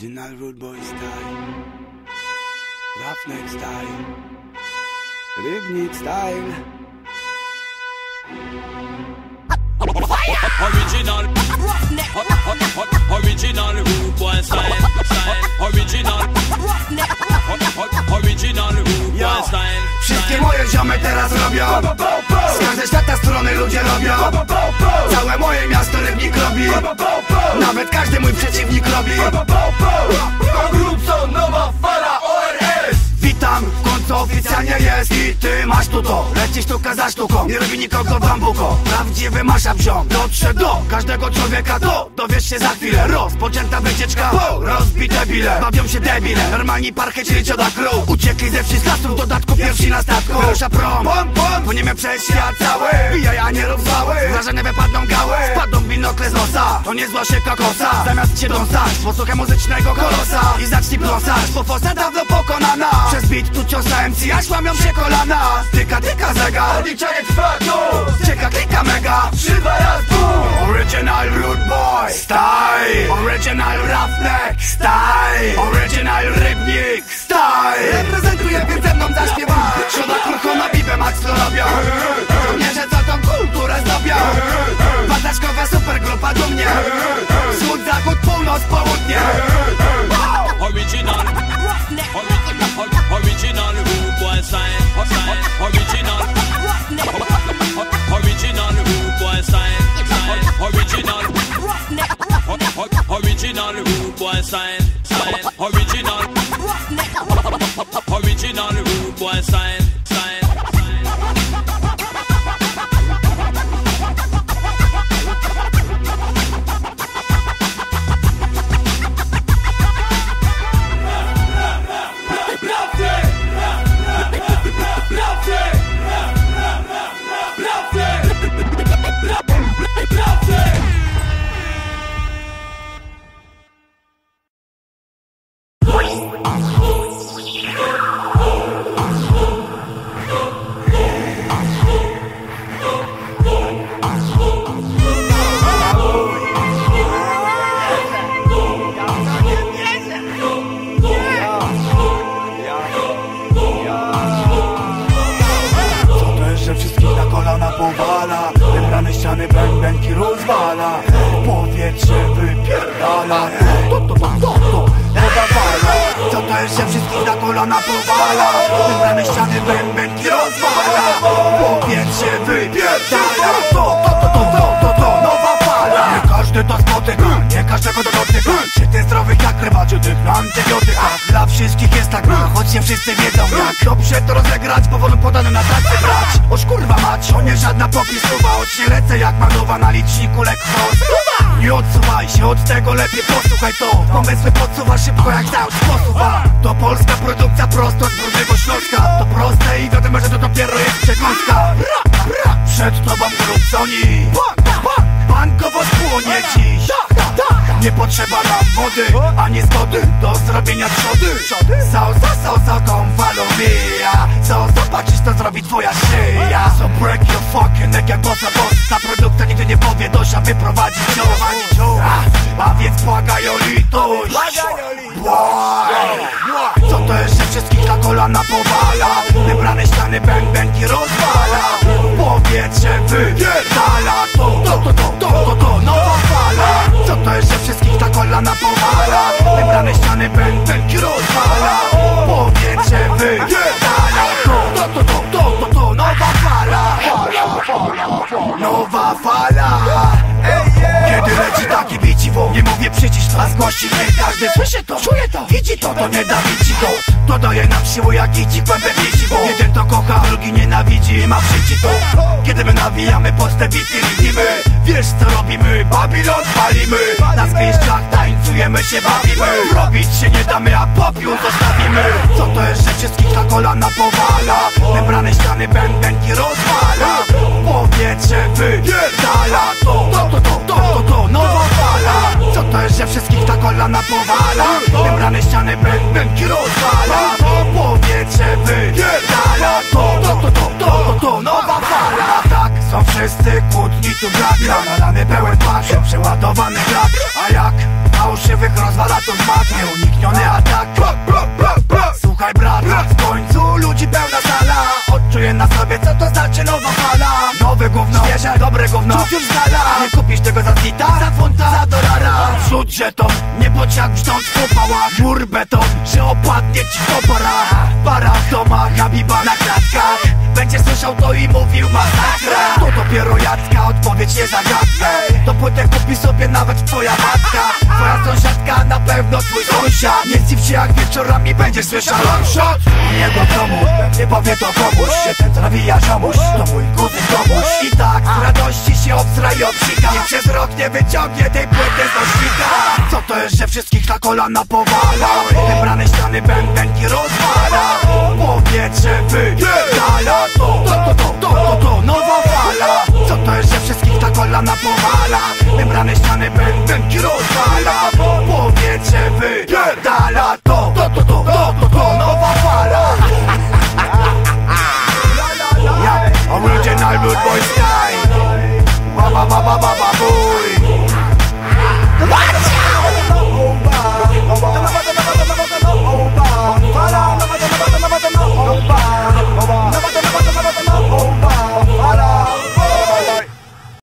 Original Rude Boy Style. Roughneck Style. Rybnik Style. Original. Original. Rude Boy Style Style Original. Original Rude Boy Style Wszystkie moje ziomy teraz robią. Z każdej świata strony ludzie robią. Całe moje miasto rybnik robi Nawet każdy mój przeciwnik robi. Grubson, nowa fala ORS Witam, w końcu oficjalnie jest I ty masz tu to, lecisz sztuka za sztuką Nie robi nikogo bambuko, prawdziwy masza wziął Dotrze do każdego człowieka to Dowiesz się za chwilę, rozpoczęta wycieczka po, Rozbite bile, bawią się debile Normalni parchy, czyli cioda crew Uciekli ze wszystkich lasów, w dodatku pierwsi na statku. Rusza prom, pom, pom, płyniemy przez świat cały Bijaj, a nie rozwały, wrażenie wypadną gały. Spadną binokle z nosa, to nie zła się kokosa Zamiast się dąsać, posłuchaj muzycznego kolosa. I zacznij pląsać, bo fosa dawno pokonana. Przez beat tu ciosa MC, aż łamią się kolana. Tyka, tyka zegar, Odliczanie trwa tu czeka, klika mega. Trzy, dwa, raz, Original Rude Boy Style. Original Roughneck Style. Original Rybnik zachód, północ, południe Original. Original. Rude Boy Style Style Original. Original. Rude Boy Style Style Original. Original. Rude Boy Style wypierdala To, to, to, to, to, nowa fala Co to jest, że wszystkich na kolana powala? Wybrane ściany bębenki rozwala. Powietrze wypierdala to, to, antybiotykach Dla wszystkich jest tak, choć nie wszyscy wiedzą jak Dobrze to rozegrać, powolu podane na tacy brać. Oż kurwa mać, to nie żadna popisuwa Choć nie lecę jak manowa na liczniku lekko. Nie odsuwaj się od tego, lepiej posłuchaj to. Pomysły podsuwa szybko jak kształt posuwa. To polska produkcja prosto z brudnego Śląska. To proste i wiadomo, że to dopiero jest przekąska. Przed tobą Grubsoni Bankowo spłonie dziś. Nie potrzeba nam wody, ani zgody do zrobienia trzody Salsa, salsa con falomia Co zobaczysz, to zrobi twoja szyja. So break your fucking neck jak bossa boss Ta produkcja nigdy nie powie dosia wyprowadzić cię a, a więc błagaj o litość. Błagaj. Co to jest, że wszystkich na kolana powala? Wybrane ściany bębenki rozwala. Powietrze wypierdala Nowa fala. Kiedy leci taki biciwo Nie mówię przycisz, a zgłosi nie każdy Słyszy to, czuje to, widzi to, to nie da widzi to To daje nam siłę jak idzi głębę wisi Bo jeden to kocha, drugi nienawidzi ma w życiu to. Kiedy my nawijamy pod te bity rytmy Wiesz co robimy, Babilon palimy. Na skrzyżach tańcujemy się bawimy. Robić się nie damy, a popiół zostawimy. Co to jest, że wszystkich na kolana powala? Wybrane ściany bębenki wszystkich na powala. Wybrane ściany bębenki rozwala. Powietrze wypierdala. To, to, to, to, to, to, to nowa fala. Tak, są wszyscy kłótni tu brak Nalany pełen patrz, przeładowany brak A jak fałszywych rozwala to zmak Nieunikniony atak. Słuchaj brata, w końcu ludzi pełna sala. Odczuję na sobie co to znaczy nowa fala. Nowe gówno, świeże, dobre gówno. Czuć już z dala Nie kupisz tego za Wrzuć żeton, nie bądź jak brzdąc po pałach Mur beton, że opadnie ci kopara Para. W domach, Habiba na klatkach Będzie słyszał to i mówił masakra To dopiero Jacka, odpowiedź nie zagadkę To płytę kupi sobie nawet twoja matka. Twoja sąsiadka, na pewno twój sąsiad. Nie zdziw się jak wieczorami będziesz słyszał shot. Jego w domu, nie powie to komuś. Że ten co nawija ziomuś, to mój kuzyn komuś I tak z radości się obstra i obsika Nie przez nie wyciągnie tej płyty z nośnika Co to jest, że wszystkich na kolana powala? Wybrane ściany rozwala